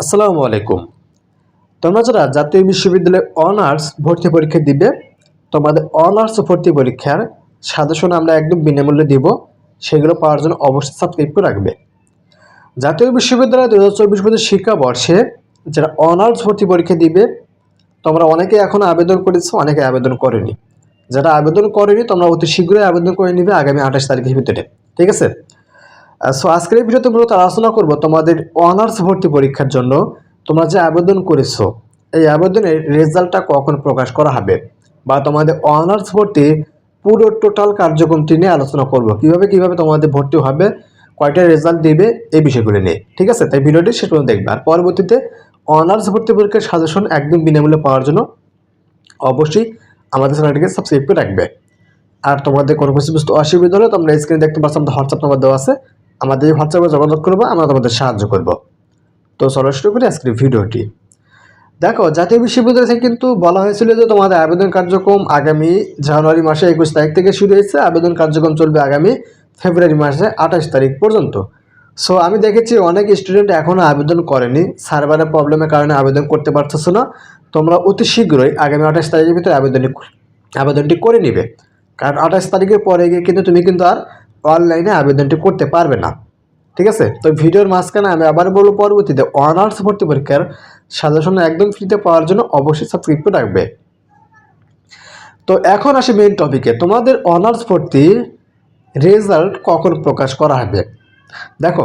আসসালামু আলাইকুম। তোমরা যারা জাতীয় বিশ্ববিদ্যালয়ে অনার্স ভর্তি পরীক্ষা দিবে, তোমাদের অনার্স ভর্তি পরীক্ষার সাজেশন আমরা একদম বিনামূল্যে দিব। সেগুলো পাওয়ার জন্য অবশ্যই সাবস্ক্রাইব করে রাখবে। জাতীয় বিশ্ববিদ্যালয় দু হাজার চব্বিশ পঁচিশ শিক্ষাবর্ষে যারা অনার্স ভর্তি পরীক্ষা দিবে, তোমরা অনেকে এখনও আবেদন করেছ, অনেকে আবেদন করেনি। যারা আবেদন করেনি, তোমরা অতি শীঘ্রই আবেদন করে নিবে আগামী আঠাশ তারিখের ভিতরে। ঠিক আছে? সো আজকের ভিডিওতে মূলত আলোচনা করব তোমাদের অনার্স ভর্তি পরীক্ষার জন্য। তোমরা যে আবেদন করেছ, এই আবেদনের রেজাল্টটা কখন প্রকাশ করা হবে? বা তোমাদের অনার্স ভর্তি পুরো টোটাল কার্যক্রমটি নিয়ে আলোচনা করব। কীভাবে কীভাবে তোমাদের ভর্তি হবে, কয়টা রেজাল্ট দিবে, এই বিষয়গুলো নিয়ে। ঠিক আছে? তাই ভিডিওটি শেষ পর্যন্ত দেখবে। আর পরবর্তীতে অনার্স ভর্তি পরীক্ষার সাজেশন একদম বিনামূল্যে পাওয়ার জন্য অবশ্যই আমাদের চ্যানেলটিকে সাবস্ক্রাইব করে রাখবে। আর তোমাদের কোনো কিছু বুঝতে অসুবিধা হলে তোমরা স্ক্রিনে দেখতে পাচ্ছ, আমাদের হোয়াটসঅ্যাপ নাম্বার দেওয়া আছে। আমাদের হোয়াটসঅ্যাপে যোগাযোগ করব, আমরা তোমাদের সাহায্য করব। তো চলো শুরু করি আজকের ভিডিওটি। দেখো, জাতীয় বিশ্ববিদ্যালয় থেকে কিন্তু বলা হয়েছিল যে তোমাদের আবেদন কার্যক্রম আগামী জানুয়ারি মাসে একুশ তারিখ থেকে শুরু হয়েছে। আবেদন কার্যক্রম চলবে আগামী ফেব্রুয়ারি মাসে আঠাশ তারিখ পর্যন্ত। সো আমি দেখেছি অনেক স্টুডেন্ট এখনও আবেদন করেনি। সার্ভারের প্রবলেমের কারণে আবেদন করতে পারতেছো না। তোমরা অতি শীঘ্রই আগামী আঠাশ তারিখের ভিতরে আবেদনটি আবেদনটি করে নিবে। কারণ আঠাশ তারিখের পরে গিয়ে কিন্তু তুমি কিন্তু আর অনলাইনে আবেদনটি করতে পারবে না। ঠিক আছে? তো ভিডিওর মাঝখানে আমি আবার বলব, পরবর্তীতে অনার্স ভর্তি পরীক্ষার সাজেশন একদম ফ্রিতে পাওয়ার জন্য অবশ্যই সাবস্ক্রাইব করে রাখবে। তো এখন আসি মেইন টপিকে তোমাদের অনার্স ভর্তির রেজাল্ট কখন প্রকাশ করা হবে? দেখো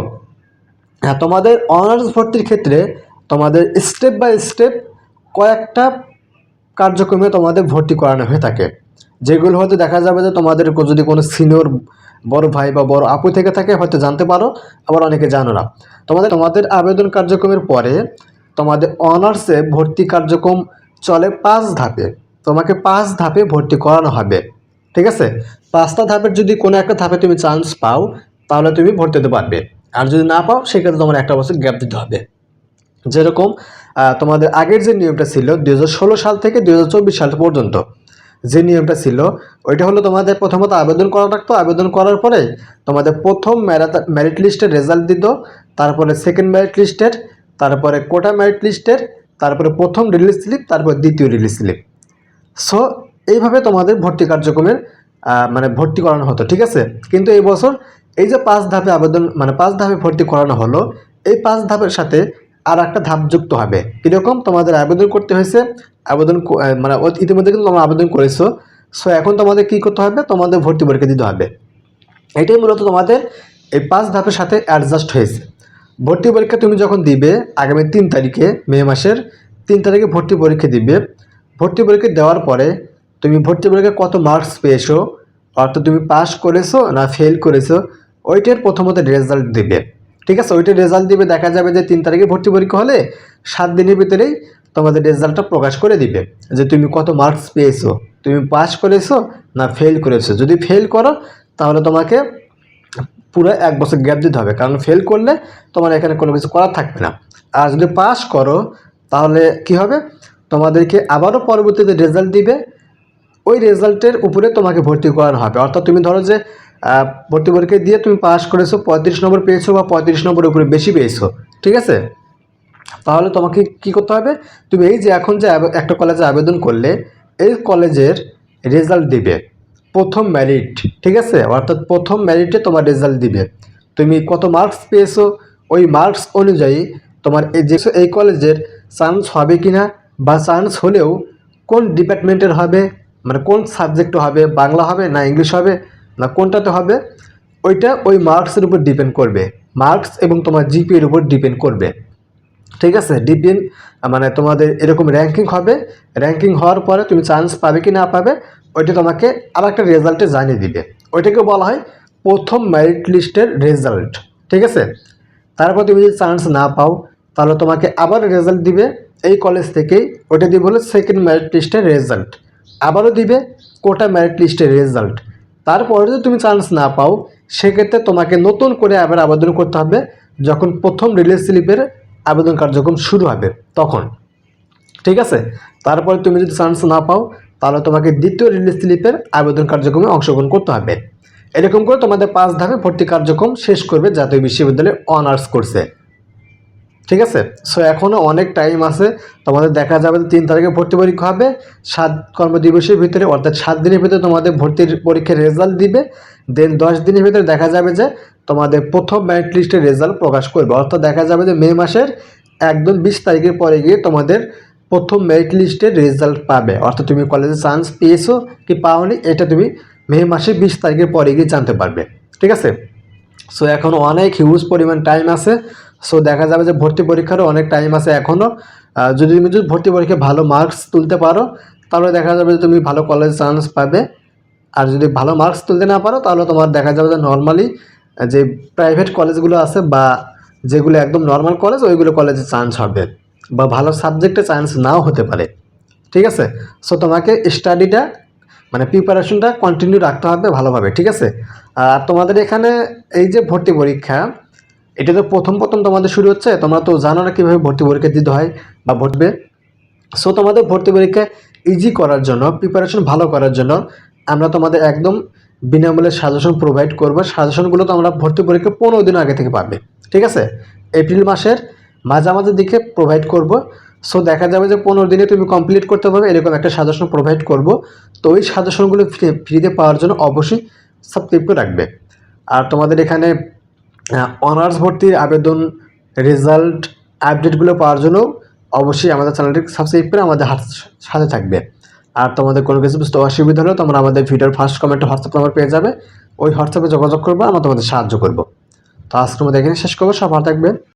হ্যাঁ তোমাদের অনার্স ভর্তির ক্ষেত্রে তোমাদের স্টেপ বাই স্টেপ কয়েকটা কার্যক্রমে তোমাদের ভর্তি করানো হয়ে থাকে। যেগুলো হয়তো দেখা যাবে যে তোমাদের যদি কোনো সিনিয়র বড় ভাই বা বড় আপু থেকে থাকে, হয়তো জানতে পারো, আবার অনেকে জানো না। তোমাদের তোমাদের আবেদন কার্যক্রমের পরে তোমাদের অনার্সে ভর্তি কার্যক্রম চলে পাঁচ ধাপে। তোমাকে পাঁচ ধাপে ভর্তি করানো হবে। ঠিক আছে? পাঁচটা ধাপের যদি কোনো একটা ধাপে তুমি চান্স পাও, তাহলে তুমি ভর্তি হতে পারবে। আর যদি না পাও, সেক্ষেত্রে তোমার একটা বছর গ্যাপ দিতে হবে। যেরকম তোমাদের আগের যে নিয়মটা ছিল, দুই হাজার ষোলো সাল থেকে দুই হাজার চব্বিশ সাল পর্যন্ত যে নিয়মটা ছিল, ওইটা হলো তোমাদের প্রথমত আবেদন করা রাখতো আবেদন করার পরে তোমাদের প্রথম মেরিট লিস্টের রেজাল্ট দিত, তারপরে সেকেন্ড মেরিট লিস্টের তারপরে কোটা মেরিট লিস্টের তারপরে প্রথম রিলিজ স্লিপ তারপর দ্বিতীয় রিলিজ স্লিপ সো এইভাবে তোমাদের ভর্তি কার্যক্রমের মানে ভর্তি করানো হতো, ঠিক আছে? কিন্তু এই বছর এই যে পাঁচ ধাপে আবেদন মানে পাঁচ ধাপে ভর্তি করানো হলো, এই পাঁচ ধাপের সাথে আর একটা ধাপ যুক্ত হবে। কীরকম? তোমাদের আবেদন করতে হয়েছে। আবেদন মানে ইতিমধ্যে কিন্তু তোমরা আবেদন করেছ। সো এখন তোমাদের কী করতে হবে? তোমাদের ভর্তি পরীক্ষা দিতে হবে। এটাই মূলত তোমাদের এই পাঁচ ধাপের সাথে অ্যাডজাস্ট হয়েছে। ভর্তি পরীক্ষা তুমি যখন দিবে আগামী তিন তারিখে, মে মাসের তিন তারিখে ভর্তি পরীক্ষা দিবে। ভর্তি পরীক্ষা দেওয়ার পরে তুমি ভর্তি পরীক্ষায় কত মার্কস পেয়েছ? অর্থাৎ তুমি পাস করেছ না ফেল করেছ? ওইটার প্রথমত রেজাল্ট দিবে। ঠিক আছে ওইটার রেজাল্ট দিবে, দেখা যাবে যে তিন তারিখে ভর্তি পরীক্ষা হলে সাত দিনের ভিতরেই তোমাদের রেজাল্টটা প্রকাশ করে দিবে। যে তুমি কত মার্কস পেয়েছ, তুমি পাস করেছ না ফেল করেছ। যদি ফেল করো, তাহলে তোমাকে পুরো এক বছর গ্যাপ দিতে হবে। কারণ ফেল করলে তোমার এখানে কোনো কিছু করার থাকবে না। আর যদি পাস করো, তাহলে কি হবে? তোমাদেরকে আবারও পরবর্তীতে রেজাল্ট দিবে। ওই রেজাল্টের উপরে তোমাকে ভর্তি করানো হবে। অর্থাৎ তুমি ধরো যে ভর্তি পরীক্ষা দিয়ে তুমি পাস করেছ, পঁয়ত্রিশ নম্বর পেয়েছ বা পঁয়ত্রিশ নম্বরের উপরে বেশি পেয়েছ, ঠিক আছে? তাহলে তোমাকে কি করতে হবে? তুমি এই যে এখন যে একটা কলেজে আবেদন করলে, এই কলেজের রেজাল্ট দিবে। প্রথম ম্যারিট ঠিক আছে? অর্থাৎ প্রথম ম্যারিটে তোমার রেজাল্ট দিবে। তুমি কত মার্কস পেয়েছ? ওই মার্কস অনুযায়ী তোমার এই যে এই কলেজের চান্স হবে কি না বা চান্স হলেও কোন ডিপার্টমেন্টের হবে? মানে কোন সাবজেক্ট হবে? বাংলা হবে না ইংলিশ হবে? না কোনটাতে হবে? ওইটা ওই মার্কসের উপর ডিপেন্ড করবে। মার্কস এবং তোমার জিপি এর উপর ডিপেন্ড করবে। ঠিক আছে? ডিপিএন মানে তোমাদের এরকম র্যাঙ্কিং হবে। র্যাঙ্কিং হওয়ার পরে তুমি চান্স পাবে কি না পাবে, ওইটা তোমাকে আর একটা রেজাল্টে জানিয়ে দিবে। ওইটাকে বলা হয় প্রথম মেরিট লিস্টের রেজাল্ট ঠিক আছে? তারপর তুমি যদি চান্স না পাও, তাহলে তোমাকে আবার রেজাল্ট দিবে। এই কলেজ থেকেই ওইটা দিবে হলো সেকেন্ড মেরিট লিস্টের রেজাল্ট আবারও দিবে কোটা মেরিট লিস্টের রেজাল্ট তারপরে যদি তুমি চান্স না পাও, সেক্ষেত্রে তোমাকে নতুন করে আবার আবেদন করতে হবে। যখন প্রথম রিলিজ স্লিপের আবেদন কার্যক্রম শুরু হবে, তখন। ঠিক আছে? তারপরে তুমি যদি চান্স না পাও, তাহলে তোমাকে দ্বিতীয় রিলিজ স্লিপের আবেদন কার্যক্রমে অংশগ্রহণ করতে হবে। এরকম করে তোমাদের পাঁচ ধাপে ভর্তি কার্যক্রম শেষ করবে জাতীয় বিশ্ববিদ্যালয়ে অনার্স কোর্সে ঠিক আছে? সো এখনও অনেক টাইম আছে। তোমাদের দেখা যাবে যে তিন তারিখে ভর্তি পরীক্ষা হবে। সাত কর্মদিবসের ভিতরে, অর্থাৎ সাত দিনের ভিতরে তোমাদের ভর্তির পরীক্ষার রেজাল্ট দিবে। দেন দশ দিনের ভিতরে দেখা যাবে যে তোমাদের প্রথম মেরিট লিস্টের রেজাল্ট প্রকাশ করবে। অর্থাৎ দেখা যাবে যে মে মাসের একদম বিশ তারিখের পরে গিয়ে তোমাদের প্রথম মেরিট লিস্টের রেজাল্ট পাবে। অর্থাৎ তুমি কলেজে চান্স পেয়েছ কি পাওনি, এটা তুমি মে মাসের বিশ তারিখের পরে গিয়ে জানতে পারবে। ঠিক আছে? সো এখনও অনেক হিউজ পরিমাণ টাইম আছে। সো দেখা যাবে যে ভর্তি পরীক্ষারও অনেক টাইম আছে এখনও যদি তুমি যদি ভর্তি পরীক্ষায় ভালো মার্কস তুলতে পারো, তাহলে দেখা যাবে যে তুমি ভালো কলেজ চান্স পাবে। আর যদি ভালো মার্কস তুলতে না পারো, তাহলে তোমার দেখা যাবে যে নর্মালি যে প্রাইভেট কলেজগুলো আছে বা যেগুলো একদম নর্মাল কলেজ ওইগুলো কলেজে চান্স হবে। বা ভালো সাবজেক্টে চান্স নাও হতে পারে। ঠিক আছে? সো তোমাকে স্টাডিটা মানে প্রিপারেশনটা কন্টিনিউ রাখতে হবে ভালোভাবে। ঠিক আছে? আর তোমাদের এখানে এই যে ভর্তি পরীক্ষা এটা তো প্রথম প্রথম তোমাদের শুরু হচ্ছে, তোমরা তো জানো না কীভাবে ভর্তি পরীক্ষা দিতে হয় বা ভর্তিবে সো তোমাদের ভর্তি পরীক্ষা ইজি করার জন্য প্রিপারেশন ভালো করার জন্য আমরা তোমাদের একদম বিনামূল্যে সাজেশন প্রোভাইড করব। সাজেশনগুলো তোমরা ভর্তি পরীক্ষা পনেরো দিন আগে থেকে পাবে, ঠিক আছে? এপ্রিল মাসের মাঝামাঝির দিকে প্রোভাইড করব। সো দেখা যাবে যে পনেরো দিনে তুমি কমপ্লিট করতে পারবে, এরকম একটা সাজেশন প্রোভাইড করব। তো ওই সাজেশনগুলো ফ্রি ফ্রিতে পাওয়ার জন্য অবশ্যই সাবস্ক্রাইব করে রাখবে। আর তোমাদের এখানে অনার্স ভর্তির আবেদন রেজাল্ট আপডেটগুলো পাওয়ার জন্য অবশ্যই আমাদের চ্যানেলটি সাবস্ক্রাইব করে আমাদের সাথে থাকবে। আর তোমাদের কোনো কিছু বুঝতে অসুবিধা হলে তোমরা আমাদের ভিডিওর ফার্স্ট কমেন্টে হোয়াটসঅ্যাপ নাম্বার পেয়ে যাবে। ওই হোয়াটসঅ্যাপে যোগাযোগ করব, আমরা তোমাদের সাহায্য করব। তো আজকের মধ্যে এখানে শেষ করব। সব ভালো থাকবে